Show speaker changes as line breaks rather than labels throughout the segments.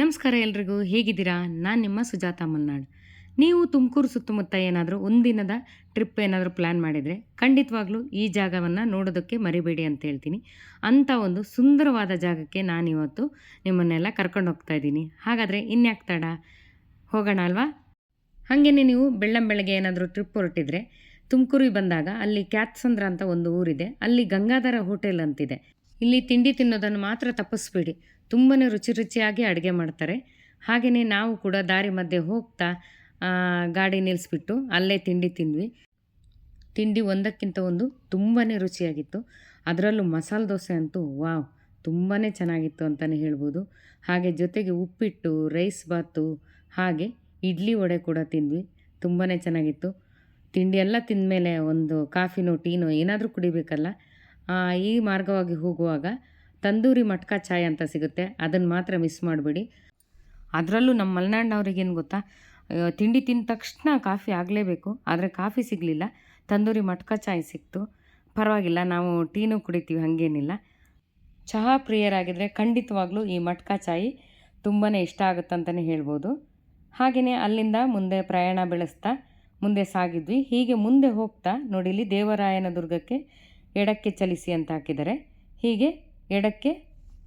ನಮಸ್ಕಾರ ಎಲ್ರಿಗೂ, ಹೇಗಿದ್ದೀರಾ? ನಾನು ನಿಮ್ಮ ಸುಜಾತ ಮಲ್ನಾಡ್. ನೀವು ತುಮಕೂರು ಸುತ್ತಮುತ್ತ ಏನಾದರೂ ಒಂದಿನದ ಟ್ರಿಪ್ ಏನಾದರೂ ಪ್ಲ್ಯಾನ್ ಮಾಡಿದರೆ ಖಂಡಿತವಾಗ್ಲೂ ಈ ಜಾಗವನ್ನು ನೋಡೋದಕ್ಕೆ ಮರಿಬೇಡಿ ಅಂತ ಹೇಳ್ತೀನಿ. ಅಂಥ ಒಂದು ಸುಂದರವಾದ ಜಾಗಕ್ಕೆ ನಾನಿವತ್ತು ನಿಮ್ಮನ್ನೆಲ್ಲ ಕರ್ಕೊಂಡು ಹೋಗ್ತಾ ಇದ್ದೀನಿ. ಹಾಗಾದರೆ ಇನ್ಯಾಕೆ ತಡ? ಹೋಗೋಣ ಅಲ್ವಾ? ಹಾಗೆಯೇ ನೀವು ಬೆಳ್ಳಂ ಬೆಳಗ್ಗೆ ಏನಾದರೂ ಟ್ರಿಪ್ ಹೊರಟಿದ್ರೆ ತುಮಕೂರಿಗೆ ಬಂದಾಗ ಅಲ್ಲಿ ಕ್ಯಾತ್ಸಂದ್ರ ಅಂತ ಒಂದು ಊರಿದೆ. ಅಲ್ಲಿ ಗಂಗಾಧರ ಹೋಟೆಲ್ ಅಂತಿದೆ. ಇಲ್ಲಿ ತಿಂಡಿ ತಿನ್ನೋದನ್ನು ಮಾತ್ರ ತಪ್ಪಿಸ್ಬೇಡಿ. ತುಂಬಾ ರುಚಿ ರುಚಿಯಾಗಿ ಅಡುಗೆ ಮಾಡ್ತಾರೆ. ಹಾಗೆಯೇ ನಾವು ಕೂಡ ದಾರಿ ಮಧ್ಯೆ ಹೋಗ್ತಾ ಗಾಡಿ ನಿಲ್ಲಿಸ್ಬಿಟ್ಟು ಅಲ್ಲೇ ತಿಂಡಿ ತಿಂದ್ವಿ. ತಿಂಡಿ ಒಂದಕ್ಕಿಂತ ಒಂದು ತುಂಬಾ ರುಚಿಯಾಗಿತ್ತು. ಅದರಲ್ಲೂ ಮಸಾಲೆ ದೋಸೆ ಅಂತೂ ವಾವ್ ತುಂಬಾ ಚೆನ್ನಾಗಿತ್ತು ಅಂತಲೇ ಹೇಳ್ಬೋದು. ಹಾಗೆ ಜೊತೆಗೆ ಉಪ್ಪಿಟ್ಟು, ರೈಸ್ ಬಾತು, ಹಾಗೆ ಇಡ್ಲಿ ವಡೆ ಕೂಡ ತಿಂದ್ವಿ. ತುಂಬಾ ಚೆನ್ನಾಗಿತ್ತು. ತಿಂಡಿ ಎಲ್ಲ ತಿಂದಮೇಲೆ ಒಂದು ಕಾಫಿನೋ, ಟೀನೋ ಏನಾದರೂ ಕುಡಿಬೇಕಲ್ಲ ಈ ಮಾರ್ಗವಾಗಿ ಹೋಗುವಾಗ ತಂದೂರಿ ಮಟ್ಕಾ ಚಾಯ್ ಅಂತ ಸಿಗುತ್ತೆ. ಅದನ್ನು ಮಾತ್ರ ಮಿಸ್ ಮಾಡಬೇಡಿ. ಅದರಲ್ಲೂ ನಮ್ಮ ಮಲೆನಾಡಿನವ್ರಿಗೇನು ಗೊತ್ತಾ? ತಿಂಡಿ ತಿಂದ ತಕ್ಷಣ ಕಾಫಿ ಆಗಲೇಬೇಕು. ಆದರೆ ಕಾಫಿ ಸಿಗಲಿಲ್ಲ. ತಂದೂರಿ ಮಟ್ಕಾ ಚಾಯ್ ಸಿಕ್ತು. ಪರವಾಗಿಲ್ಲ, ನಾವು ಟೀನೂ ಕುಡಿತೀವಿ, ಹಾಗೇನಿಲ್ಲ. ಚಹಾ ಪ್ರಿಯರಾಗಿದ್ದರೆ ಖಂಡಿತವಾಗ್ಲೂ ಈ ಮಟ್ಕಾ ಚಾಯ್ ತುಂಬಾ ಇಷ್ಟ ಆಗುತ್ತಂತಲೇ ಹೇಳ್ಬೋದು. ಹಾಗೆಯೇ ಅಲ್ಲಿಂದ ಮುಂದೆ ಪ್ರಯಾಣ ಬೆಳೆಸ್ತಾ, ಮುಂದೆ ಸಾಗಿದ್ವಿ. ಹೀಗೆ ಮುಂದೆ ಹೋಗ್ತಾ ನೋಡಿ ಇಲ್ಲಿ ದೇವರಾಯನ ದುರ್ಗಕ್ಕೆ ಎಡಕ್ಕೆ ಚಲಿಸಿ ಅಂತ ಹಾಕಿದ್ದಾರೆ. ಹೀಗೆ ಎಡಕ್ಕೆ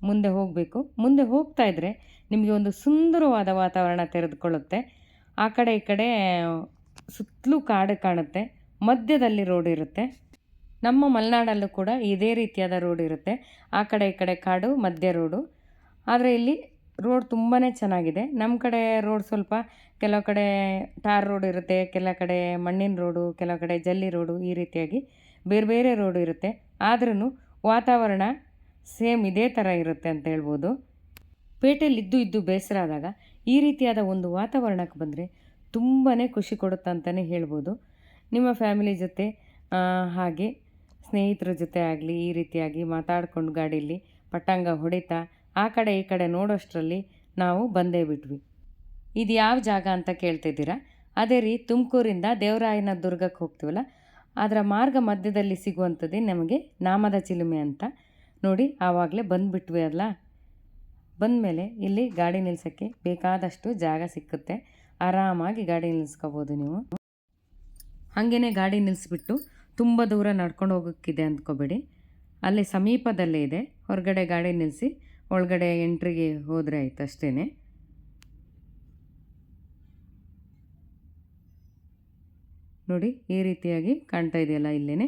ಮುಂದೆ ಹೋಗಬೇಕು. ಮುಂದೆ ಹೋಗ್ತಾ ಇದ್ದರೆ ನಿಮಗೆ ಒಂದು ಸುಂದರವಾದ ವಾತಾವರಣ ತೆರೆದುಕೊಳ್ಳುತ್ತೆ. ಆ ಕಡೆ ಈ ಕಡೆ ಸುತ್ತಲೂ ಕಾಡು ಕಾಣುತ್ತೆ. ಮಧ್ಯದಲ್ಲಿ ರೋಡ್ ಇರುತ್ತೆ. ನಮ್ಮ ಮಲೆನಾಡಲ್ಲೂ ಕೂಡ ಇದೇ ರೀತಿಯಾದ ರೋಡ್ ಇರುತ್ತೆ. ಆ ಕಡೆ ಈ ಕಡೆ ಕಾಡು, ಮಧ್ಯ ರೋಡು. ಆದರೆ ಇಲ್ಲಿ ರೋಡ್ ತುಂಬಾ ಚೆನ್ನಾಗಿದೆ. ನಮ್ಮ ಕಡೆ ರೋಡ್ ಸ್ವಲ್ಪ ಕೆಲವು ಕಡೆ ಟಾರ್ ರೋಡ್ ಇರುತ್ತೆ, ಕೆಲವು ಕಡೆ ಮಣ್ಣಿನ ರೋಡು, ಕೆಲವು ಕಡೆ ಜಲ್ಲಿ ರೋಡು ಈ ರೀತಿಯಾಗಿ ಬೇರೆ ಬೇರೆ ರೋಡು ಇರುತ್ತೆ. ಆದ್ರೂ ವಾತಾವರಣ ಸೇಮ್ ಇದೇ ಥರ ಇರುತ್ತೆ ಅಂತ ಹೇಳ್ಬೋದು. ಪೇಟೆಯಲ್ಲಿ ಇದ್ದು ಇದ್ದು ಬೇಸರ ಆದಾಗ ಈ ರೀತಿಯಾದ ಒಂದು ವಾತಾವರಣಕ್ಕೆ ಬಂದರೆ ತುಂಬಾ ಖುಷಿ ಕೊಡುತ್ತೆ ಅಂತಲೇ ಹೇಳ್ಬೋದು. ನಿಮ್ಮ ಫ್ಯಾಮಿಲಿ ಜೊತೆ ಹಾಗೆ ಸ್ನೇಹಿತರ ಜೊತೆ ಆಗಲಿ, ಈ ರೀತಿಯಾಗಿ ಮಾತಾಡ್ಕೊಂಡು ಗಾಡೀಲಿ ಪಟ್ಟಂಗ ಹೊಡಿತಾ ಆ ಕಡೆ ಈ ಕಡೆ ನೋಡೋಷ್ಟರಲ್ಲಿ ನಾವು ಬಂದೇ ಬಿಟ್ವಿ. ಇದು ಯಾವ ಜಾಗ ಅಂತ ಕೇಳ್ತಿದ್ದೀರಾ? ಅದೇ ರೀ ತುಮಕೂರಿಂದ ದೇವರಾಯನ ದುರ್ಗಕ್ಕೆ ಹೋಗ್ತೀವಲ್ಲ, ಅದರ ಮಾರ್ಗ ಮಧ್ಯದಲ್ಲಿ ಸಿಗುವಂಥದ್ದೇ ನಮಗೆ ನಾಮದ ಚಿಲುಮೆ ಅಂತ. ನೋಡಿ, ಆವಾಗಲೇ ಬಂದುಬಿಟ್ವಿ ಅಲ್ಲ? ಬಂದಮೇಲೆ ಇಲ್ಲಿ ಗಾಡಿ ನಿಲ್ಸೋಕ್ಕೆ ಬೇಕಾದಷ್ಟು ಜಾಗ ಸಿಕ್ಕುತ್ತೆ. ಆರಾಮಾಗಿ ಗಾಡಿ ನಿಲ್ಲಿಸ್ಕೋಬೋದು ನೀವು. ಹಾಗೇ ಗಾಡಿ ನಿಲ್ಲಿಸ್ಬಿಟ್ಟು ತುಂಬ ದೂರ ನಡ್ಕೊಂಡು ಹೋಗೋಕ್ಕಿದೆ ಅಂದ್ಕೋಬೇಡಿ. ಅಲ್ಲಿ ಸಮೀಪದಲ್ಲೇ ಇದೆ. ಹೊರಗಡೆ ಗಾಡಿ ನಿಲ್ಲಿಸಿ ಒಳಗಡೆ ಎಂಟ್ರಿಗೆ ಹೋದರೆ ಆಯಿತು ಅಷ್ಟೇ ನೋಡಿ, ಈ ರೀತಿಯಾಗಿ ಕಾಣ್ತಾ ಇದೆಯಲ್ಲ ಇಲ್ಲೇ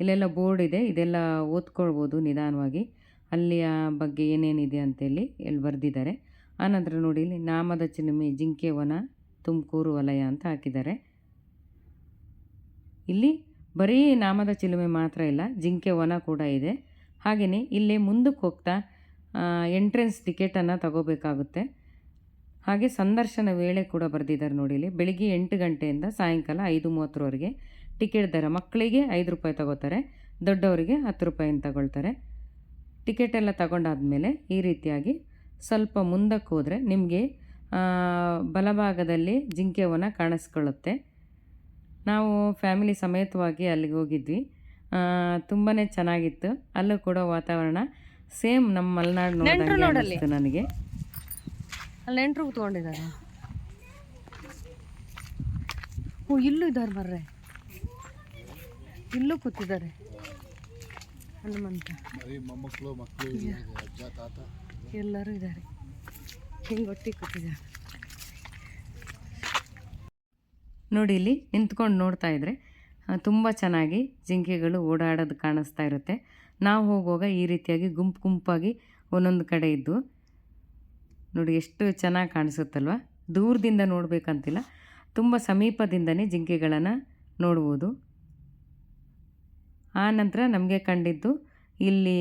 ಇಲ್ಲೆಲ್ಲ ಬೋರ್ಡ್ ಇದೆ, ಇದೆಲ್ಲ ಓದ್ಕೊಳ್ಬೋದು ನಿಧಾನವಾಗಿ. ಅಲ್ಲಿಯ ಬಗ್ಗೆ ಏನೇನಿದೆ ಅಂತೇಳಿ ಇಲ್ಲಿ ಬರೆದಿದ್ದಾರೆ. ಆನಂತರ ನೋಡಿ ಇಲ್ಲಿ ನಾಮದ ಚಿಲುಮೆ, ಜಿಂಕೆ ವನ, ತುಮಕೂರು ವಲಯ ಅಂತ ಹಾಕಿದ್ದಾರೆ. ಇಲ್ಲಿ ಬರೀ ನಾಮದ ಚಿಲುಮೆ ಮಾತ್ರ ಇಲ್ಲ, ಜಿಂಕೆ ವನ ಕೂಡ ಇದೆ. ಹಾಗೆಯೇ ಇಲ್ಲಿ ಮುಂದಕ್ಕೆ ಹೋಗ್ತಾ ಎಂಟ್ರೆನ್ಸ್ ಟಿಕೆಟನ್ನು ತಗೋಬೇಕಾಗುತ್ತೆ. ಹಾಗೆ ಸಂದರ್ಶನ ವೇಳೆ ಕೂಡ ಬರೆದಿದ್ದಾರೆ ನೋಡಿ ಇಲ್ಲಿ. ಬೆಳಿಗ್ಗೆ ಎಂಟು ಗಂಟೆಯಿಂದ ಸಾಯಂಕಾಲ ಐದು ಮೂವತ್ತರವರೆಗೆ ಟಿಕೆಟ್ ದರ. ಮಕ್ಕಳಿಗೆ ಐದು ರೂಪಾಯಿ ತಗೋತಾರೆ ದೊಡ್ಡವರಿಗೆ ಹತ್ತು ರೂಪಾಯಿನ ತಗೊಳ್ತಾರೆ. ಟಿಕೆಟ್ ಎಲ್ಲ ತಗೊಂಡಾದ್ಮೇಲೆ ಈ ರೀತಿಯಾಗಿ ಸ್ವಲ್ಪ ಮುಂದಕ್ಕೆ ಹೋದರೆ ನಿಮಗೆ ಬಲಭಾಗದಲ್ಲಿ ಜಿಂಕೆವನ್ನು ವನ ಕಾಣಿಸ್ಕೊಳ್ಳುತ್ತೆ. ನಾವು ಫ್ಯಾಮಿಲಿ ಸಮೇತವಾಗಿ ಅಲ್ಲಿಗೆ ಹೋಗಿದ್ವಿ. ತುಂಬಾ ಚೆನ್ನಾಗಿತ್ತು. ಅಲ್ಲೂ ಕೂಡ ವಾತಾವರಣ ಸೇಮ್ ನಮ್ಮ ಮಲೆನಾಡು. ಅನ್ನಿಸ್ತು ನನಗೆ.
ಅಲ್ಲಿ ನೆಂಟ್ರು ಕೂತ್ಕೊಂಡಿದ್ದಾರೆ ಓ ಇಲ್ಲೂ ಇದ್ದಾರೆ ಬರ್ರೆ. ಇಲ್ಲೂ ಕೂತಿದ್ದಾರೆ. ಹನುಮಂತ.
ಮೊಮ್ಮಕ್ಕಳು ಮಕ್ಕಳು ಅಜ್ಜ ತಾತ.
ಎಲ್ಲರೂ ಇದ್ದಾರೆ. ಹಿಂಗೆ ಒಟ್ಟಿಗೆ ಕೂತಿದ್ದಾರೆ
ನೋಡಿ ಇಲ್ಲಿ ನಿಂತ್ಕೊಂಡು ನೋಡ್ತಾ ಇದ್ರೆ ತುಂಬ ಚೆನ್ನಾಗಿ ಜಿಂಕೆಗಳು ಓಡಾಡೋದು ಕಾಣಿಸ್ತಾ ಇರುತ್ತೆ. ನಾವು ಹೋಗುವಾಗ ಈ ರೀತಿಯಾಗಿ ಗುಂಪು ಗುಂಪಾಗಿ ಒಂದೊಂದು ಕಡೆ ಇದ್ದು ನೋಡಿ ಎಷ್ಟು ಚೆನ್ನಾಗಿ ಕಾಣಿಸುತ್ತಲ್ವ? ದೂರದಿಂದ ನೋಡಬೇಕಂತಿಲ್ಲ. ತುಂಬ ಸಮೀಪದಿಂದನೇ ಜಿಂಕೆಗಳನ್ನು ನೋಡ್ಬೋದು. ಆ ನಂತರ ನಮಗೆ ಕಂಡಿದ್ದು ಇಲ್ಲಿ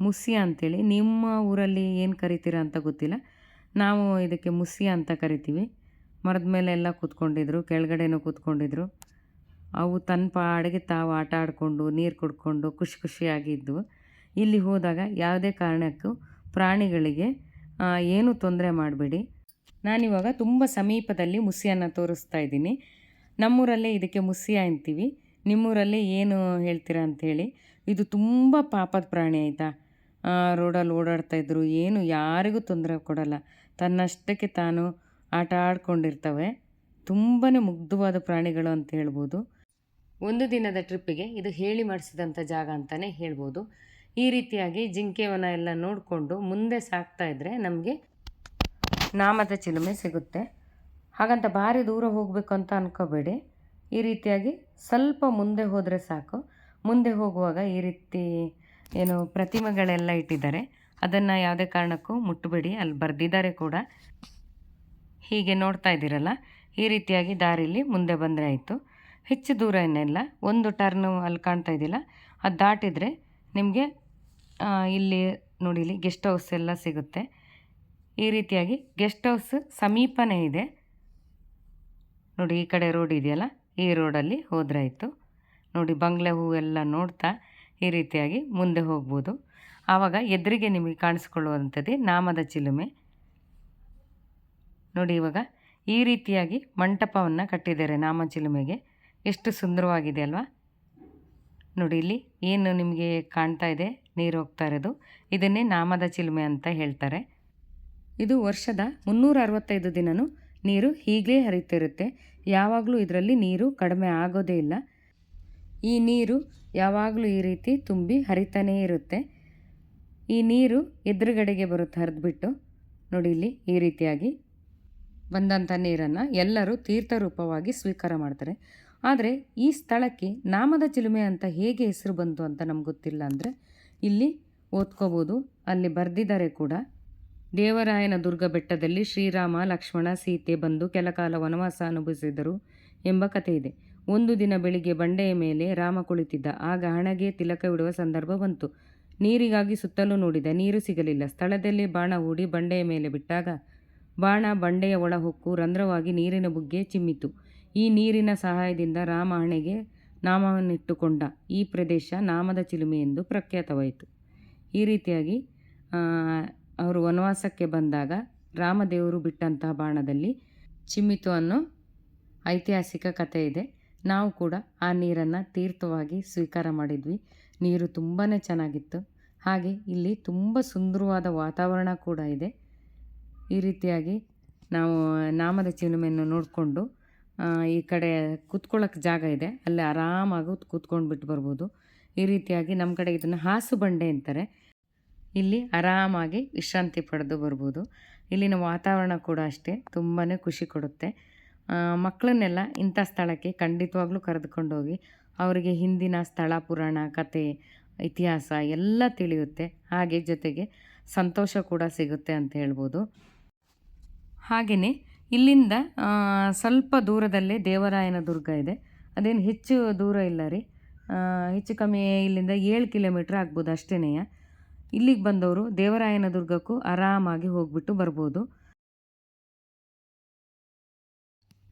ಮುಸಿಯಾ ಅಂತೇಳಿ. ನಿಮ್ಮ ಊರಲ್ಲಿ ಏನು ಕರಿತೀರಾ ಅಂತ ಗೊತ್ತಿಲ್ಲ. ನಾವು ಇದಕ್ಕೆ ಮುಸಿಯಾ ಅಂತ ಕರಿತೀವಿ. ಮರದ ಮೇಲೆ ಎಲ್ಲ ಕೂತ್ಕೊಂಡಿದ್ರು, ಕೆಳಗಡೆನೂ ಕೂತ್ಕೊಂಡಿದ್ರು. ಅವು ತನ್ನ ಪಾಡಿಗೆ ತಾವು ಆಟ ಆಡಿಕೊಂಡು, ನೀರು ಕುಡ್ಕೊಂಡು ಖುಷಿ ಖುಷಿಯಾಗಿದ್ವು ಇಲ್ಲಿ ಹೋದಾಗ ಯಾವುದೇ ಕಾರಣಕ್ಕೂ ಪ್ರಾಣಿಗಳಿಗೆ ಏನೂ ತೊಂದರೆ ಮಾಡಬೇಡಿ. ನಾನಿವಾಗ ತುಂಬ ಸಮೀಪದಲ್ಲಿ ಮುಸಿಯನ್ನು ತೋರಿಸ್ತಾ ಇದ್ದೀನಿ. ನಮ್ಮೂರಲ್ಲೇ ಇದಕ್ಕೆ ಮುಸಿಯ ಅಂತೀವಿ. ನಿಮ್ಮೂರಲ್ಲಿ ಏನು ಹೇಳ್ತೀರಾ ಅಂಥೇಳಿ, ಇದು ತುಂಬ ಪಾಪದ ಪ್ರಾಣಿ ಆಯಿತಾ? ರೋಡಲ್ಲಿ ಓಡಾಡ್ತಾ ಇದ್ರು, ಏನು ಯಾರಿಗೂ ತೊಂದರೆ ಕೊಡಲ್ಲ. ತನ್ನಷ್ಟಕ್ಕೆ ತಾನು ಆಟ ಆಡ್ಕೊಂಡಿರ್ತವೆ. ತುಂಬಾ ಮುಗ್ಧವಾದ ಪ್ರಾಣಿಗಳು ಅಂತ ಹೇಳ್ಬೋದು. ಒಂದು ದಿನದ ಟ್ರಿಪ್ಪಿಗೆ ಇದು ಹೇಳಿ ಮಾಡಿಸಿದಂಥ ಜಾಗ ಅಂತಲೇ ಹೇಳ್ಬೋದು. ಈ ರೀತಿಯಾಗಿ ಜಿಂಕೆವನ ಎಲ್ಲ ನೋಡಿಕೊಂಡು ಮುಂದೆ ಸಾಕ್ತಾ ಇದ್ದರೆ ನಮಗೆ ನಾಮದ ಚಿಲುಮೆ ಸಿಗುತ್ತೆ. ಹಾಗಂತ ಭಾರಿ ದೂರ ಹೋಗಬೇಕು ಅಂತ ಅನ್ಕೋಬೇಡಿ. ಈ ರೀತಿಯಾಗಿ ಸ್ವಲ್ಪ ಮುಂದೆ ಹೋದರೆ ಸಾಕು. ಮುಂದೆ ಹೋಗುವಾಗ ಈ ರೀತಿ ಏನು ಪ್ರತಿಮೆಗಳೆಲ್ಲ ಇಟ್ಟಿದ್ದಾರೆ. ಅದನ್ನು ಯಾವುದೇ ಕಾರಣಕ್ಕೂ ಮುಟ್ಟಬೇಡಿ ಅಲ್ಲಿ ಬರೆದಿದ್ದಾರೆ ಕೂಡ. ಹೀಗೆ ನೋಡ್ತಾ ಇದ್ದೀರಲ್ಲ, ಈ ರೀತಿಯಾಗಿ ದಾರಿಲಿ ಮುಂದೆ ಬಂದರೆ ಆಯಿತು. ಹೆಚ್ಚು ದೂರ ಏನಿಲ್ಲ ಒಂದು ಟರ್ನ್ ಅಲ್ಲಿ ಕಾಣ್ತಾ ಇದ್ದಿಲ್ಲ ಅದು ದಾಟಿದರೆ ನಿಮಗೆ ಇಲ್ಲಿ ನೋಡಿ ಇಲ್ಲಿ ಗೆಸ್ಟ್ ಹೌಸ್ ಎಲ್ಲ ಸಿಗುತ್ತೆ. ಈ ರೀತಿಯಾಗಿ ಗೆಸ್ಟ್ ಹೌಸ್ ಸಮೀಪನೇ ಇದೆ. ನೋಡಿ, ಈ ಕಡೆ ರೋಡ್ ಇದೆಯಲ್ಲ? ಈ ರೋಡಲ್ಲಿ ಹೋದ್ರಾಯಿತು. ನೋಡಿ, ಬಂಗ್ಲೆ ಹೂವೆಲ್ಲ ನೋಡ್ತಾ ಈ ರೀತಿಯಾಗಿ ಮುಂದೆ ಹೋಗ್ಬೋದು. ಆವಾಗ ಎದುರಿಗೆ ನಿಮಗೆ ಕಾಣಿಸ್ಕೊಳ್ಳುವಂಥದ್ದೇ ನಾಮದ ಚಿಲುಮೆ. ನೋಡಿ, ಇವಾಗ ಈ ರೀತಿಯಾಗಿ ಮಂಟಪವನ್ನು ಕಟ್ಟಿದ್ದಾರೆ ನಾಮ ಚಿಲುಮೆಗೆ. ಎಷ್ಟು ಸುಂದರವಾಗಿದೆ ಅಲ್ವಾ? ನೋಡಿ, ಇಲ್ಲಿ ಏನು ನಿಮಗೆ ಕಾಣ್ತಾ ಇದೆ, ನೀರು ಹೋಗ್ತಾ ಇರೋದು. ಇದನ್ನೇ ನಾಮದ ಚಿಲುಮೆ ಅಂತ ಹೇಳ್ತಾರೆ. ಇದು ವರ್ಷದ ಮುನ್ನೂರ ಅರವತ್ತೈದು ದಿನವೂ ನೀರು ಹೀಗೇ ಹರಿತಿರುತ್ತೆ. ಯಾವಾಗಲೂ ಇದರಲ್ಲಿ ನೀರು ಕಡಿಮೆ ಆಗೋದೇ ಇಲ್ಲ. ಈ ನೀರು ಯಾವಾಗಲೂ ಈ ರೀತಿ ತುಂಬಿ ಹರಿತಾನೇ ಇರುತ್ತೆ. ಈ ನೀರು ಎದುರುಗಡೆಗೆ ಬರುತ್ತೆ ಹರಿದ್ಬಿಟ್ಟು ನೋಡಿ ಇಲ್ಲಿ ಈ ರೀತಿಯಾಗಿ ಬಂದಂಥ ನೀರನ್ನು ಎಲ್ಲರೂ ತೀರ್ಥರೂಪವಾಗಿ ಸ್ವೀಕಾರ ಮಾಡ್ತಾರೆ. ಆದರೆ ಈ ಸ್ಥಳಕ್ಕೆ ನಾಮದ ಚಿಲುಮೆ ಅಂತ ಹೇಗೆ ಹೆಸರು ಬಂತು ಅಂತ ನಮ್ಗೆ ಗೊತ್ತಿಲ್ಲ ಅಂದರೆ ಇಲ್ಲಿ ಓದ್ಕೋಬೋದು, ಅಲ್ಲಿ ಬರೆದಿದ್ದಾರೆ ಕೂಡ. ದೇವರಾಯನ ದುರ್ಗ ಬೆಟ್ಟದಲ್ಲಿ ಶ್ರೀರಾಮ, ಲಕ್ಷ್ಮಣ, ಸೀತೆ ಬಂದು ಕೆಲಕಾಲ ವನವಾಸ ಅನುಭವಿಸಿದರು ಎಂಬ ಕಥೆ ಇದೆ ಒಂದು ದಿನ ಬೆಳಿಗ್ಗೆ ಬಂಡೆಯ ಮೇಲೆ ರಾಮ ಕುಳಿತಿದ್ದ. ಆಗ ಹಣಗೆ ತಿಲಕವಿಡುವ ಸಂದರ್ಭ ಬಂತು. ನೀರಿಗಾಗಿ ಸುತ್ತಲೂ ನೋಡಿದ. ನೀರು ಸಿಗಲಿಲ್ಲ. ಸ್ಥಳದಲ್ಲಿ ಬಾಣ ಹೂಡಿ ಬಂಡೆಯ ಮೇಲೆ ಬಿಟ್ಟಾಗ ಬಾಣ ಬಂಡೆಯ ಒಳಹೊಕ್ಕು ರಂಧ್ರವಾಗಿ ನೀರಿನ ಬುಗ್ಗೆ ಚಿಮ್ಮಿತು. ಈ ನೀರಿನ ಸಹಾಯದಿಂದ ರಾಮ ಹಣೆಗೆ ನಾಮವನ್ನಿಟ್ಟುಕೊಂಡ. ಈ ಪ್ರದೇಶ ನಾಮದ ಚಿಲುಮೆ ಎಂದು ಪ್ರಖ್ಯಾತವಾಯಿತು. ಈ ರೀತಿಯಾಗಿ ಅವರು ವನವಾಸಕ್ಕೆ ಬಂದಾಗ ರಾಮದೇವರು ಬಿಟ್ಟಂತಹ ಬಾಣದಲ್ಲಿ ಚಿಮ್ಮಿತು ಅನ್ನೋ ಐತಿಹಾಸಿಕ ಕಥೆ ಇದೆ. ನಾವು ಕೂಡ ಆ ನೀರನ್ನು ತೀರ್ಥವಾಗಿ ಸ್ವೀಕಾರ ಮಾಡಿದ್ವಿ. ನೀರು ತುಂಬಾ ಚೆನ್ನಾಗಿತ್ತು. ಹಾಗೆ ಇಲ್ಲಿ ತುಂಬ ಸುಂದರವಾದ ವಾತಾವರಣ ಕೂಡ ಇದೆ. ಈ ರೀತಿಯಾಗಿ ನಾವು ನಾಮದ ಚಿಲುಮೆಯನ್ನು ನೋಡಿಕೊಂಡು ಈ ಕಡೆ ಕೂತ್ಕೊಳ್ಳೋಕೆ ಜಾಗ ಇದೆ. ಅಲ್ಲಿ ಆರಾಮಾಗಿ ಕೂತ್ಕೊಂಡು ಬಿಟ್ಟು ಬರ್ಬೋದು. ಈ ರೀತಿಯಾಗಿ ನಮ್ಮ ಕಡೆ ಇದನ್ನು ಹಾಸು ಬಂಡೆ ಅಂತಾರೆ. ಇಲ್ಲಿ ಆರಾಮಾಗಿ ವಿಶ್ರಾಂತಿ ಪಡೆದು ಬರ್ಬೋದು. ಇಲ್ಲಿನ ವಾತಾವರಣ ಕೂಡ ಅಷ್ಟೇ ತುಂಬಾ ಖುಷಿ ಕೊಡುತ್ತೆ. ಮಕ್ಕಳನ್ನೆಲ್ಲ ಇಂಥ ಸ್ಥಳಕ್ಕೆ ಖಂಡಿತವಾಗ್ಲೂ ಕರೆದುಕೊಂಡೋಗಿ ಅವರಿಗೆ ಹಿಂದಿನ ಸ್ಥಳ, ಪುರಾಣ, ಕತೆ, ಇತಿಹಾಸ ಎಲ್ಲ ತಿಳಿಯುತ್ತೆ. ಹಾಗೆ ಜೊತೆಗೆ ಸಂತೋಷ ಕೂಡ ಸಿಗುತ್ತೆ ಅಂತ ಹೇಳ್ಬೋದು. ಹಾಗೆಯೇ ಇಲ್ಲಿಂದ ಸ್ವಲ್ಪ ದೂರದಲ್ಲೇ ದೇವರಾಯನ ದುರ್ಗ ಇದೆ. ಅದೇನು ಹೆಚ್ಚು ದೂರ ಇಲ್ಲ ರೀ. ಹೆಚ್ಚು ಕಮ್ಮಿ ಇಲ್ಲಿಂದ ಏಳು ಕಿಲೋಮೀಟ್ರ್ ಆಗ್ಬೋದು ಅಷ್ಟೇ ಇಲ್ಲಿಗೆ ಬಂದವರು ದೇವರಾಯನ ದುರ್ಗಕ್ಕೂ ಆರಾಮಾಗಿ ಹೋಗ್ಬಿಟ್ಟು ಬರ್ಬೋದು.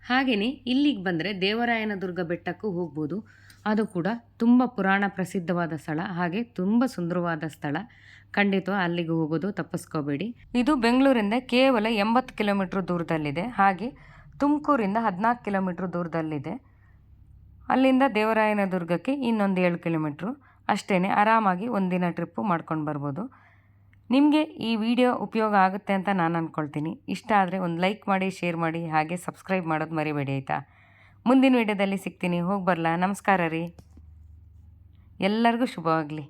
ಹಾಗೆಯೇ ಇಲ್ಲಿಗೆ ಬಂದರೆ ದೇವರಾಯನ ದುರ್ಗ ಬೆಟ್ಟಕ್ಕೂ ಹೋಗ್ಬೋದು. ಅದು ಕೂಡ ತುಂಬ ಪುರಾಣ ಪ್ರಸಿದ್ಧವಾದ ಸ್ಥಳ, ಹಾಗೆ ತುಂಬ ಸುಂದರವಾದ ಸ್ಥಳ. ಖಂಡಿತ ಅಲ್ಲಿಗೆ ಹೋಗೋದು ತಪ್ಪಿಸ್ಕೋಬೇಡಿ. ಇದು ಬೆಂಗಳೂರಿಂದ ಕೇವಲ ಎಂಬತ್ತು ಕಿಲೋಮೀಟ್ರ್ ದೂರದಲ್ಲಿದೆ. ಹಾಗೆ ತುಮಕೂರಿಂದ ಹದಿನಾಲ್ಕು ಕಿಲೋಮೀಟ್ರ್ ದೂರದಲ್ಲಿದೆ. ಅಲ್ಲಿಂದ ದೇವರಾಯನ ದುರ್ಗಕ್ಕೆ ಇನ್ನೊಂದು ಏಳು ಕಿಲೋಮೀಟ್ರು. ಅಷ್ಟೇ ಆರಾಮಾಗಿ ಒಂದಿನ ಟ್ರಿಪ್ಪು ಮಾಡ್ಕೊಂಡು ಬರ್ಬೋದು. ನಿಮಗೆ ಈ ವಿಡಿಯೋ ಉಪಯೋಗ ಆಗುತ್ತೆ ಅಂತ ನಾನು ಅಂದ್ಕೊಳ್ತೀನಿ ಇಷ್ಟ ಆದರೆ ಒಂದು ಲೈಕ್ ಮಾಡಿ, ಶೇರ್ ಮಾಡಿ, ಹಾಗೆ ಸಬ್ಸ್ಕ್ರೈಬ್ ಮಾಡೋದು ಮರಿಬೇಡಿ ಆಯಿತಾ? ಮುಂದಿನ ವಿಡಿಯೋದಲ್ಲಿ ಸಿಗ್ತೀನಿ. ಹೋಗಿ ಬರಲಾ? ನಮಸ್ಕಾರ ರೀ. ಎಲ್ಲರಿಗೂ ಶುಭವಾಗಲಿ.